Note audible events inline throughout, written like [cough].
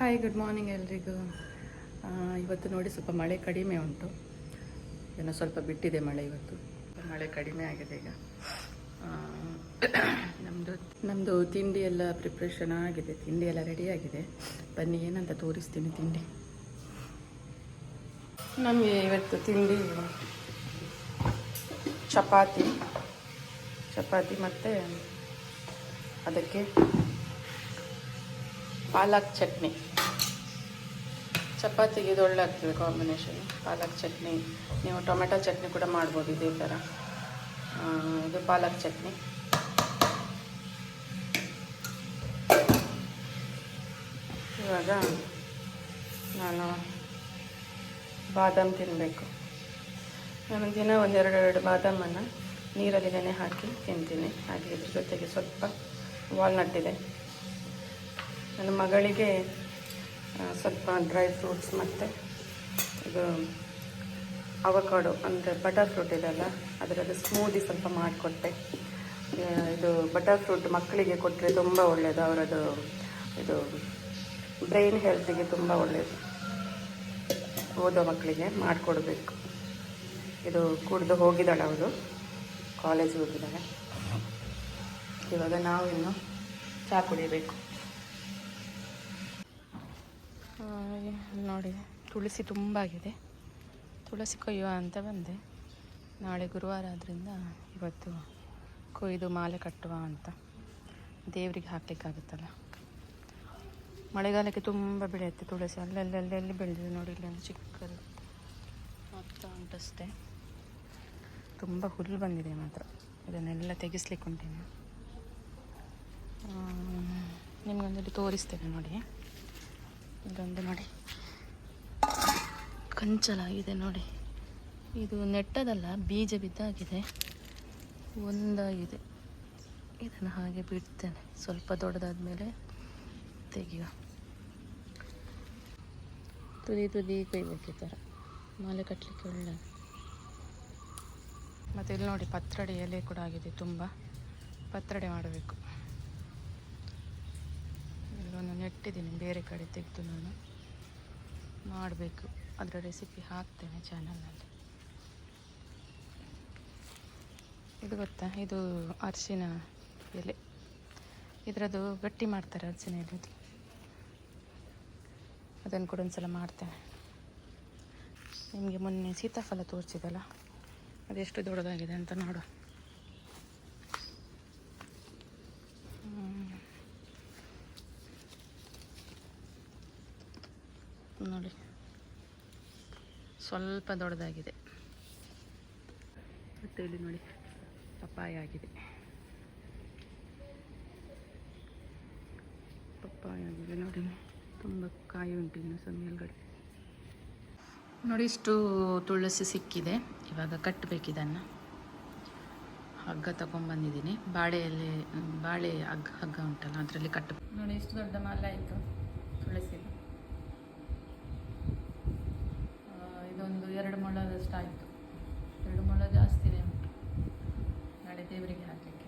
Hi good morning ಎಲ್ರಿಗೂ. ಇವತ್ತು ನೋಡಿ ಸ್ವಲ್ಪ ಮಳೆ ಕಡಿಮೆ ಉಂಟು. ಏನೋ ಸ್ವಲ್ಪ ಬಿಟ್ಟಿದೆ ಮಳೆ ಇವತ್ತು. ಮಳೆ ಕಡಿಮೆ ಆಗಿದೆ ಈಗ. ನಮ್ಮದು ನಮ್ಮದು ತಿಂಡಿ ಎಲ್ಲ ಪ್ರಿಪ್ರೇಷನ್ ಆಗಿದೆ. ತಿಂಡಿ ಎಲ್ಲ ರೆಡಿ ಆಗಿದೆ. ಬನ್ನಿ, ಏನಂತ ತೋರಿಸ್ತೀನಿ ತಿಂಡಿ. ನಮಗೆ ಇವತ್ತು ತಿಂಡಿ ಚಪಾತಿ. ಚಪಾತಿ ಮತ್ತು ಅದಕ್ಕೆ ಪಾಲಕ್ ಚಟ್ನಿ. ಚಪಾತಿಗೆ ಇದು ಒಳ್ಳೆ ಆಗ್ತದೆ ಕಾಂಬಿನೇಷನ್ ಪಾಲಕ್ ಚಟ್ನಿ. ನೀವು ಟೊಮೆಟೊ ಚಟ್ನಿ ಕೂಡ ಮಾಡ್ಬೋದು ಇದೇ ಥರ ಇದು ಪಾಲಕ್ ಚಟ್ನಿ. ಇವಾಗ ನಾನು ಬಾದಾಮ್ ತಿನ್ನಬೇಕು ನಾನು ದಿನ ಒಂದೆರಡೆರಡು ಬಾದಾಮನ್ನು ನೀರಲ್ಲಿ ನೆನೆ ಹಾಕಿ ತಿಂತೀನಿ. ಹಾಗೆ ಇದ್ರ ಜೊತೆಗೆ ಸ್ವಲ್ಪ ವಾಲ್ನಟ್ ಇದೆ. ನನ್ನ ಮಗಳಿಗೆ ಸ್ವಲ್ಪ ಡ್ರೈ ಫ್ರೂಟ್ಸ್ ಮತ್ತು ಇದು ಅವಕಾಡೋ ಅಂದರೆ ಬಟರ್ ಫ್ರೂಟ್ ಇದೆಲ್ಲ ಅದರದ್ದು ಸ್ಮೂದಿ ಸ್ವಲ್ಪ ಮಾಡಿಕೊಟ್ಟೆ. ಇದು ಬಟರ್ ಫ್ರೂಟ್ ಮಕ್ಕಳಿಗೆ ಕೊಟ್ಟರೆ ತುಂಬ ಒಳ್ಳೆಯದು ಅವರದು ಇದು ಬ್ರೈನ್ ಹೆಲ್ತಿಗೆ ತುಂಬ ಒಳ್ಳೆಯದು ಓದೋ ಮಕ್ಕಳಿಗೆ ಮಾಡಿಕೊಡ್ಬೇಕು. ಇದು ಕುಡಿದು ಹೋಗಿದ್ದಾಳೆ ಅವಳು ಕಾಲೇಜ್ ಹೋಗಿದ್ದಾಳೆ. ಇವಾಗ ನಾವು ಇನ್ನು ಚಹಾ ಕುಡಿಬೇಕು. ನೋಡಿ, ತುಳಸಿ ತುಂಬ ಆಗಿದೆ. ತುಳಸಿ ಕೊಯ್ಯುವ ಅಂತ ಬಂದೆ. ನಾಳೆ ಗುರುವಾರ ಆದ್ದರಿಂದ ಇವತ್ತು ಕೊಯ್ದು ಮಾಲೆ ಕಟ್ಟುವ ಅಂತ ದೇವರಿಗೆ ಹಾಕಲಿಕ್ಕಾಗುತ್ತಲ್ಲ. ಮಳೆಗಾಲಕ್ಕೆ ತುಂಬ ಬೆಳೆಯುತ್ತೆ ತುಳಸಿ. ಅಲ್ಲಲ್ಲಲ್ಲಿ ಬೆಳೆದಿದೆ ನೋಡಿ, ಇಲ್ಲಿ ಒಂದು ಚಿಕ್ಕದು ಮೊತ್ತ ಉಂಟಷ್ಟೇ. ತುಂಬ ಹುಲ್ಲು ಬಂದಿದೆ ಮಾತ್ರ. ಇದನ್ನೆಲ್ಲ ತೆಗೆಸ್ಲಿಕ್ಕೆ ಉಂಟೇನು ನಿಮಗೊಂದಲ್ಲಿ ತೋರಿಸ್ತೇನೆ ನೋಡಿ. ಇದೊಂದು ನೋಡಿ. ಕಂಚಲಾಗಿದೆ ನೋಡಿ. ಇದು ನೆಟ್ಟದಲ್ಲ, ಬೀಜ ಬಿದ್ದಾಗಿದೆ. ಒಂದಾಗಿದೆ. ಇದನ್ನು ಹಾಗೆ ಬಿಡ್ತೇನೆ. ಸ್ವಲ್ಪ ದೊಡ್ಡದಾದ ಮೇಲೆ ತೆಗೆಯುವ. ತುದಿ ತುದಿ ಕೊಯ್ಬೇಕು ಈ ಮಾಲೆ ಕಟ್ಟಲಿಕ್ಕೆ ಒಳ್ಳೆ ಮತ್ತು ಇಲ್ಲಿ ನೋಡಿ, ಪತ್ರಡೆ ಎಲೆ ಕೂಡ ಆಗಿದೆ ತುಂಬ. ಪತ್ರಡೆ ಮಾಡಬೇಕು. ಇಲ್ಲೊಂದು ನೆಟ್ಟಿದ್ದೀನಿ, ಬೇರೆ ಕಡೆ ತೆಗೆದು ನಾನು. ಮಾಡಬೇಕು. ಅದರ ರೆಸಿಪಿ ಹಾಕ್ತೇನೆ ಚಾನಲ್ನಲ್ಲಿ ಇದು ಗೊತ್ತಾ? ಇದು ಅರಿಶಿನ ಎಲೆ. ಇದರದ್ದು ಗಟ್ಟಿ ಮಾಡ್ತಾರೆ ಅರಿಶಿನ ಎಲೆದು. ಅದನ್ನು ಕೂಡ ಒಂದು ಸಲ ಮಾಡ್ತೇನೆ. ನಿಮಗೆ ಮೊನ್ನೆ ಸೀತಾಫಲ ತೋರಿಸಿದಲ್ಲ, ಅದೆಷ್ಟು ದೊಡ್ಡದಾಗಿದೆ ಅಂತ ನೋಡು ನೋಡಿ. ಸ್ವಲ್ಪ ದೊಡ್ಡದಾಗಿದೆ. ಮತ್ತು ಇಲ್ಲಿ ನೋಡಿ, ಪಪ್ಪಾಯ ಆಗಿದೆ. ಪಪ್ಪಾಯ ಆಗಿದೆ ನೋಡಿ. ತುಂಬ ಕಾಯಿ ಉಂಟು ಇನ್ನು ಸಹ ನೋಡಿ, ಇಷ್ಟು ತುಳಸಿ ಸಿಕ್ಕಿದೆ. ಇವಾಗ ಕಟ್ಟಬೇಕಿದನ್ನು ಹಗ್ಗ ತಗೊಂಡ್ಬಂದಿದ್ದೀನಿ ಬಾಳೆಯಲ್ಲಿ, ಬಾಳೆ ಹಗ್ಗ ಹಗ್ಗ ಉಂಟಲ್ಲ, ಅದರಲ್ಲಿ ಕಟ್ಟ ನೋಡಿ, ಇಷ್ಟು ದೊಡ್ಡ ಮಾಲೆ ಆಯಿತು ತುಳಸಿ ಆ, ಇದೊಂದು ಮೊಳದಷ್ಟು ಆಯಿತು ಎರಡು ಮೊಳ ಜಾಸ್ತಿನೇ ಉಂಟು ನಾಳೆ ದೇವರಿಗೆ ಹಾಕಲಿಕ್ಕೆ.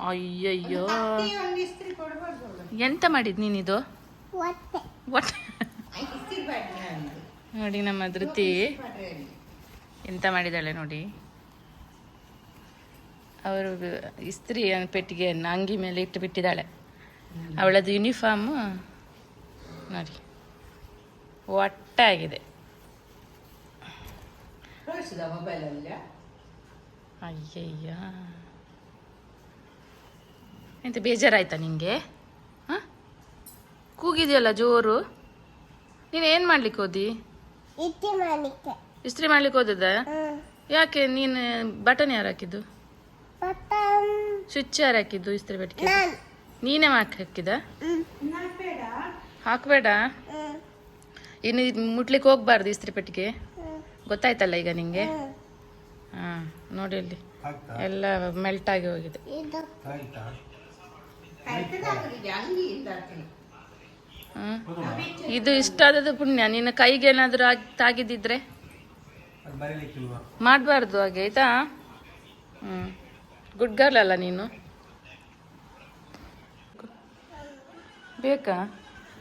ಅಯ್ಯಯ್ಯೋ. ಎಂತ ಮಾಡಿದ್ ನೀನಿದು? ಒಟ್ ನೋಡಿ ನಮ್ಮ ಧೃತಿ. ಎಂತ ಮಾಡಿದಾಳೆ ನೋಡಿ. ಅವರು ಇಸ್ತ್ರಿ ಪೆಟ್ಟಿಗೆಯನ್ನು ಅಂಗಿ ಮೇಲೆ ಇಟ್ಟು ಬಿಟ್ಟಿದ್ದಾಳೆ. ಅವಳದ್ದು ಯೂನಿಫಾರ್ಮ್ ನೋಡಿ. ಒಟ್ಟಾಗಿದೆ. ಅಯ್ಯಯ್ಯ. ಎಂತ ಬೇಜಾರಾಯ್ತಾ ನಿಂಗೆ? ಹಾಂ ಕೂಗಿದೆಯಲ್ಲ ಜೋರು? ನೀನು ಏನು ಮಾಡ್ಲಿಕ್ಕೆ ಹೋದಿ? ಇಟ್ಟಿ ಮಾಡಲಿಕ್ಕೆ. ಇಸ್ತ್ರಿ ಮಾಡ್ಲಿಕ್ಕೆ ಹೋದದ ಯಾಕೆ ನೀನು ಬಟನ್ ಯಾರು ಹಾಕಿದ್ದು? ಸ್ವಿಚ್ ಯಾರು ಹಾಕಿದ್ದು ಇಸ್ತ್ರಿ ಬೆಟ್ಟಿಗೆ ನೀನೇ. ಹಾಕಿ ಹಾಕಿದ ಹಾಕಬೇಡ? ಹಾಕ್ಬೇಡ ಇನ್ನು ಇದ್ ಮುಟ್ಲಿಕ್ಕೆ ಹೋಗ್ಬಾರ್ದು ಇಸ್ತ್ರಿ ಪೆಟ್ಟಿಗೆ? ಗೊತ್ತಾಯ್ತಲ್ಲ ಈಗ ನಿಂಗೆ? ಹಾ ನೋಡಿ ಇಲ್ಲಿ. ಆಗ್ತಾ ಎಲ್ಲ ಮೆಲ್ಟ್ ಆಗಿ ಹೋಗಿದೆ. ಇದು ಇಷ್ಟ ಆದದ್ದು ಪುಣ್ಯ. ನಿನ್ನ ಕೈಗೆ ಏನಾದರೂ ಆಗಿ ತಾಗಿದ್ದಿದ್ರೆ ಮಾಡಬಾರ್ದು ಹಾಗೆ, ಆಯ್ತಾ? ಹ್ಞೂ ಗುಡ್ ಗರ್ಲ್ ಅಲ್ಲ ನೀನು. ಬೇಕಾ?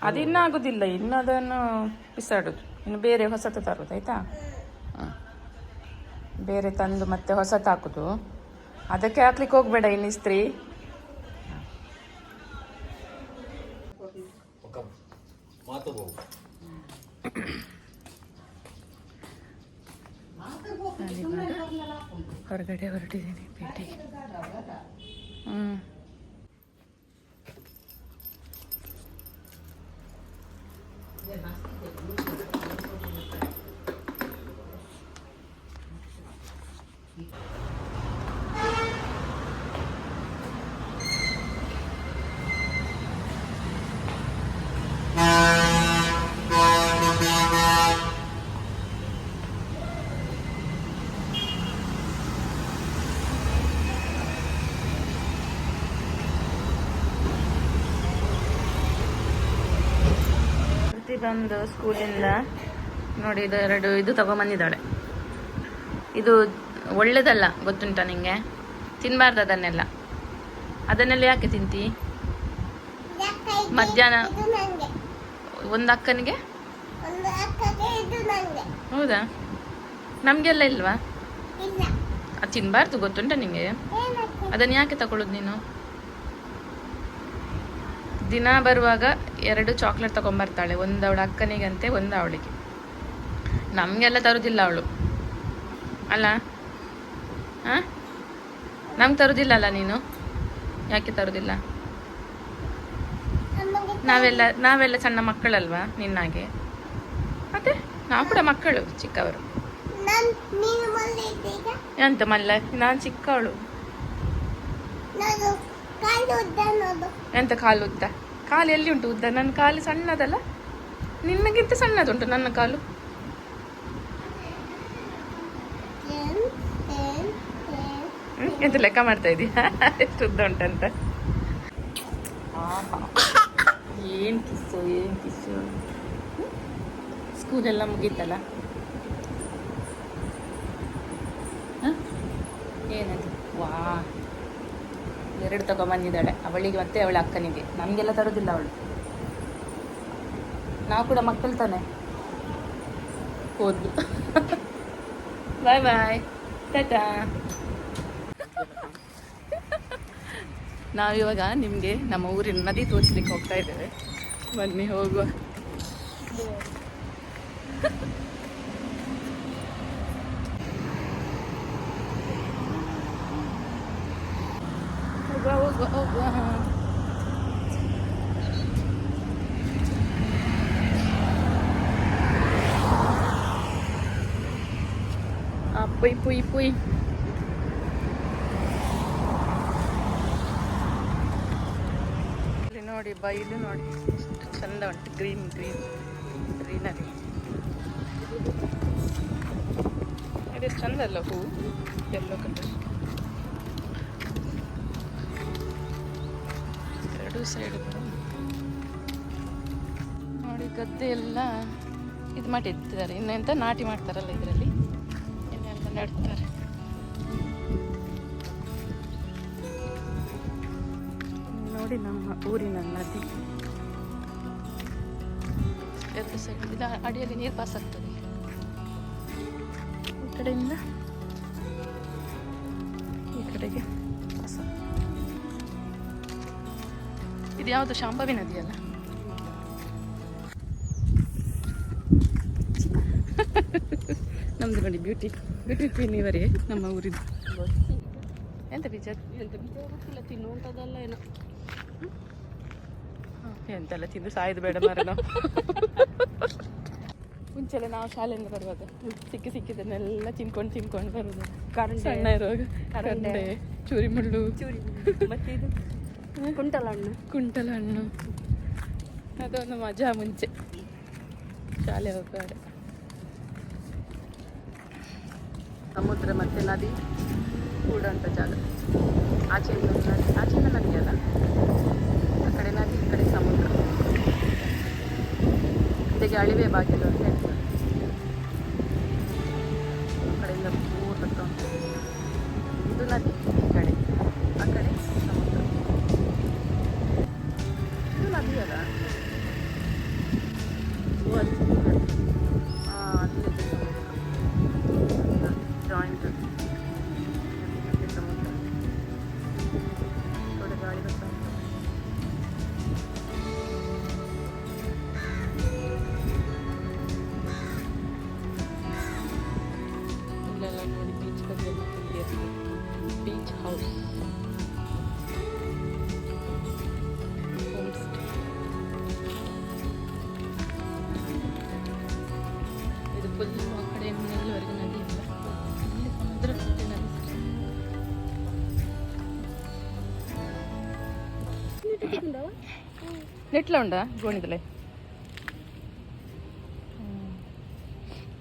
ಅದು ಇನ್ನೂ ಆಗೋದಿಲ್ಲ ಇನ್ನು ಅದನ್ನು ಬಿಸಾಡೋದು. ಇನ್ನು ಬೇರೆ ಹೊಸತು ತರೋದು, ಆಯಿತಾ? ಬೇರೆ ತಂದು ಮತ್ತೆ ಹೊಸತು ಹಾಕೋದು ಅದಕ್ಕೆ ಹಾಕ್ಲಿಕ್ಕೆ ಹೋಗಬೇಡ ಇನ್ನು ಇಸ್ತ್ರಿ ಮಾತು ಬಹು ಹೊರಗಡೆ ಹೊರಟಿದ್ದೀನಿ ಭೇಟಿಗೆ ಹ್ಞೂ ಬಂದು ಸ್ಕೂಲಿಂದ ನೋಡಿ ಇದು ಎರಡು ಇದು ತಗೊಂಬಂದಿದ್ದಾಳೆ. ಇದು ಒಳ್ಳೇದಲ್ಲ ಗೊತ್ತುಂಟ ನಿಂಗೆ? ತಿನ್ನಬಾರ್ದು ಅದನ್ನೆಲ್ಲ. ಅದನ್ನೆಲ್ಲ ಯಾಕೆ ತಿಂತಿ? ಮಧ್ಯಾಹ್ನ ಒಂದು ಅಕ್ಕನಿಗೆ? ಹೌದಾ? ನಮಗೆಲ್ಲ ಇಲ್ವಾ? ಅದು ತಿನ್ನಬಾರ್ದು ಗೊತ್ತುಂಟ ನಿಂಗೆ? ಅದನ್ನು ಯಾಕೆ ತಗೊಳ್ಳೋದು ನೀನು? ದಿನ ಬರುವಾಗ ಎರಡು ಚಾಕ್ಲೇಟ್ ತಗೊಂಬರ್ತಾಳೆ. ಒಂದು ಅವಳ ಅಕ್ಕನಿಗಂತೆ ಒಂದು ಅವಳಿಗೆ. ನಮಗೆಲ್ಲ ತರೋದಿಲ್ಲ ಅವಳು. ಅಲ್ಲ? ಹಾಂ ನಮ್ಗೆ ತರೋದಿಲ್ಲ ಅಲ್ಲ ನೀನು? ಯಾಕೆ ತರೋದಿಲ್ಲ? ನಾವೆಲ್ಲ ನಾವೆಲ್ಲ ಸಣ್ಣ ಮಕ್ಕಳಲ್ವಾ ನಿನ್ನಾಗೆ? ಮತ್ತೆ ನಾವು ಕೂಡ ಮಕ್ಕಳು ಚಿಕ್ಕವರು. ಎಂತ ಮಲ್ಲ? ನಾನು ಚಿಕ್ಕವಳು. ಎಂತ ಕಾಲು ಉದ್ದ ಕಾಲು ಎಲ್ಲಿ ಉಂಟು ಉದ್ದ? ನನ್ನ ಕಾಲು ಸಣ್ಣದಲ್ಲ? ನಿನ್ನಗಿಂತ ಸಣ್ಣದುಂಟು ನನ್ನ ಕಾಲು? ಎಂತ ಲೆಕ್ಕ ಮಾಡ್ತಾ ಇದೀಯಾ? ಎಷ್ಟು ಉದ್ದ ಉಂಟಂತ? ಏನು ಕಿಸ್ಸು ಏನು ಕಿಸ್ಸು? ಸ್ಕೂಲೆಲ್ಲ ಮುಗೀತಲ್ಲ? ಎರಡು ತಗೊಂಬಂದಿದ್ದಾಳೆ. ಅವಳಿಗೆ ಮತ್ತೆ ಅವಳ ಅಕ್ಕನಿಗೆ. ನಮಗೆಲ್ಲ ತರೋದಿಲ್ಲ ಅವಳು. ನಾವು ಕೂಡ ಮಕ್ಕಳು ತಾನೆ. ಹೋದ್ಲು. ಬಾಯ್ ಬಾಯ್. ಟಾಟಾ. ನಾವಿವಾಗ ನಿಮಗೆ ನಮ್ಮ ಊರಿನ ನದಿ ತೋರಿಸ್ಲಿಕ್ಕೆ ಹೋಗ್ತಾ ಇದ್ದೇವೆ. ಬನ್ನಿ ಹೋಗುವ ಹೋಗುವ ಹೋಗುವ ಹೋಗುವ ಪುಯ್ ಪುಯ್ ಪುಯ್ ಇಲ್ಲಿ ನೋಡಿ ಬೈಲು ನೋಡಿ. ಎಷ್ಟು ಚಂದ ಉಂಟು. Green green, greenery. ಅದೇ ಚಂದ ಅಲ್ಲ ಹೂ? ಎಲ್ಲೋ ಕಲರ್ ಎರಡೂ ಸೈಡ್ ನೋಡಿ ಗದ್ದೆ ಎಲ್ಲ ಇದು ಮಾಡಿ ಇಟ್ಟಿದ್ದಾರೆ. ಇನ್ನೆಂತ ನಾಟಿ ಮಾಡ್ತಾರಲ್ಲ ಇದರಲ್ಲಿ? ನೆಡ್ತಾರೆ ನೋಡಿ ನಮ್ಮ ಊರಿನ ನದಿ. ಎರಡು ಸೈಡ್ ಇದು ಅಡಿಯಲ್ಲಿ ನೀರು ಪಾಸ್ ಆಗ್ತದೆ. ಈ ಕಡೆಯಿಂದ ಈ ಕಡೆಗೆ ಪಾಸ್ ಇದು ಯಾವುದು? ಶಾಂಭವಿ ನದಿ ಅಲ್ಲ ನೋಡಿ ಬ್ಯೂಟಿ ಬ್ಯೂಟಿ ಕ್ವೀನ್ ಇವರೇ ನಮ್ಮ ಊರಿದ್ದು. ಎಂತ ಬೀಜ ಎಂತ ಬೀಜ ಗೊತ್ತಿಲ್ಲ ತಿನ್ನುವಂಥದ್ದಲ್ಲ ಏನೋ ಎಂತೆಲ್ಲ ತಿಂದು ಸಾಯ್ದು ಬೇಡ ಮರ ನಾವು ಮುಂಚೆಲ್ಲ ನಾವು ಶಾಲೆಯಿಂದ ಬರುವಾಗ ಸಿಕ್ಕಿ ಸಿಕ್ಕಿದ್ದನ್ನೆಲ್ಲ ತಿನ್ಕೊಂಡು ತಿನ್ಕೊಂಡು ಬರುದು ಸಣ್ಣ ಇರುವಾಗ ಕರಂಡೆ. ಚೂರಿ ಮುಳ್ಳು ಚೂರಿ ಮತ್ತೆ ಇದು? ಕುಂಟಲ ಹಣ್ಣು ಕುಂಟಲ ಹಣ್ಣು ಅದೊಂದು ಮಜಾ ಮುಂಚೆ. ಶಾಲೆ ಹೋಗುವಾಗ. ಸಮುದ್ರ ಮತ್ತು ನದಿ ಕೂಡಂತ ಜಾಗ. ಆಚೆಯಿಂದ ನದಿ ಆಚೆಯಿಂದ ನದಿ ಅಲ್ಲ. ಆ ಕಡೆ ನದಿ, ಈ ಕಡೆ ಸಮುದ್ರ. ಜೊತೆಗೆ ಅಳಿವೆ ಬಾಗಿಲು నెట్లో ఉండా గోణిదలే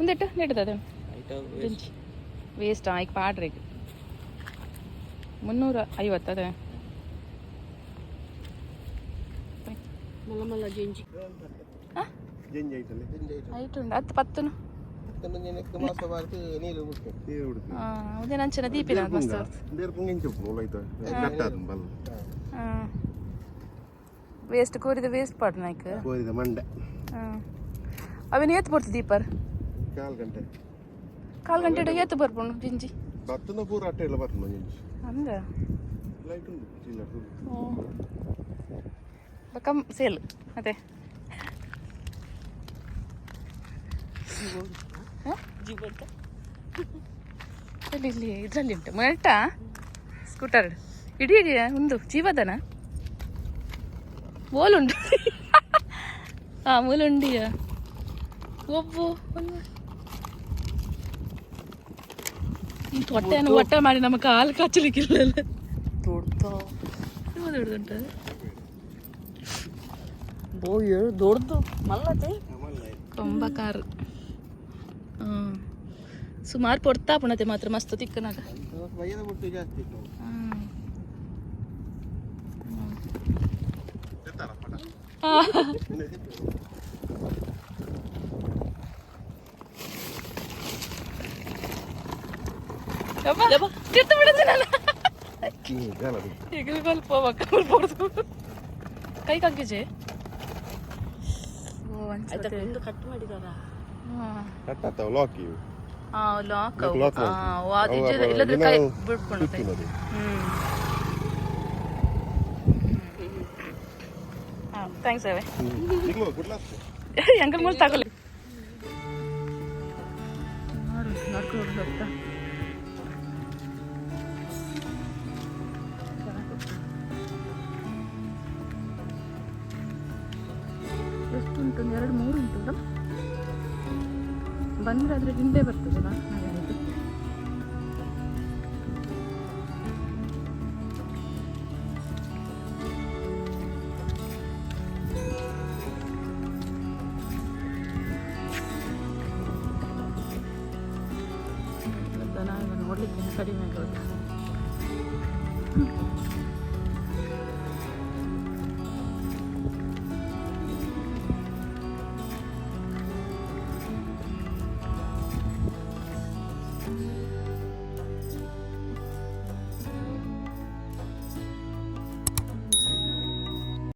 ఉందెట్ట నెట్టదు అదే ವೇಸ್ಟಾ ಈಗ ಪಾಡ್ರಿಗೆ ಮುನ್ನೂರ ಐವತ್ತು ಅದೇ ಹತ್ತು ಪತ್ತು ఉదయం అంచిన దీపిన మస్తు. ಕೋರಿದ ವೇಸ್ಟ್ ಪಾಡ್ ನಾಯ್ಕ ಕೋರಿದ ಮಂಡೆ. ಅವೇನು ಏತ್ ಬರ್ತು ದೀಪರ್? ಕಾಲ್ ಗಂಟೆ. ಕಾಲ್ ಗಂಟೆ ಏತ್ ಬರ್ಪುಂಡು ಜಿಂಜಿ. ಬತ್ತನ ಪೂರ ಅಟ್ಟೆ ಇಲ್ಲ ಬರ್ತನ ಜಿಂಜಿ. ಹಂಗ? ಲೈಟ್ ಉಂಟು ಚಿಲ್ಲರ್ ಕಮ್ ಸೇಲ್ ಅದೇ. ಇಲ್ಲಿ ಇಲ್ಲಿ ಇದರಲ್ಲಿ ಉಂಟು. Melt scooter. ಇಡೀ ಇಡೀ ಒಂದು ಜೀವದನ? ಓಲುಂಡು ಹಾಂ [laughs] ಮೂಲುಂಡಿಯ? ಒಬ್ಬು ಹೊಟ್ಟೆಯನ್ನು ಹೊಟ್ಟೆ ಮಾಡಿ ನಮ್ಮ ಕಾಲು ಕಚ್ಚಲಿಕ್ಕಿಲ್ಲ ದೊಡ್ಡದುಂಟ? ಬೋಯ್ ದೊಡ್ಡದು. ಮಲ್ಲತೆ ತುಂಬ ಸುಮಾರು ಪೊಡ್ತಾ ಪುಣತೆ ಮಾತ್ರ ಮಸ್ತ್ ತಿಕ್ಕನಾಗ. ವಯ್ಯದ ಪಟ ಯಪ್ಪ, ಕಿತ್ತು ಬಿಡುತ್ತೆ ನಾನು ಗಾಲ ಈಗ ಸ್ವಲ್ಪ ಹೋಗ್ಬೇಕು ಕೈ ಕಗ್ಗಿಜೆ ಓ ಅನ್ಸುತ್ತೆ ಕಟ್ ಮಾಡಿದಾರ ಕಟ್ಟಾತಾವ ಲಾಕ್ ಇವು ಹಾಂ ಲಾಕ್ Lock, lock, lock. ಅದು ಅವ- ಅವ- ಇಲ್ಲದ್ರೆ ದಿನ ಕೈ ನಾವು ಬಿಡ್ಕೊಂಡು ಕೈ ಸುತ್ತಿನದು. ಹ್ಮ್ ಥ್ಯಾಂಕ್ಸ್ ಅವೇ ಅಂಕಲ್ ಮೂಲ ತಗೊಳ್ಳಿ. ಎಷ್ಟು ಉಂಟು ಒಂದು ಎರಡು ಮೂರು ಉಂಟು ಅಲ್ಲ ಬಂದರೆ ಅದ್ರ ಹಿಂದೆ ಬರ್ತದಲ್ಲ ದನ ಈಗ ನೋಡ್ಲಿಕ್ಕೆ ಕಡಿಮೆ ಆಗೋದು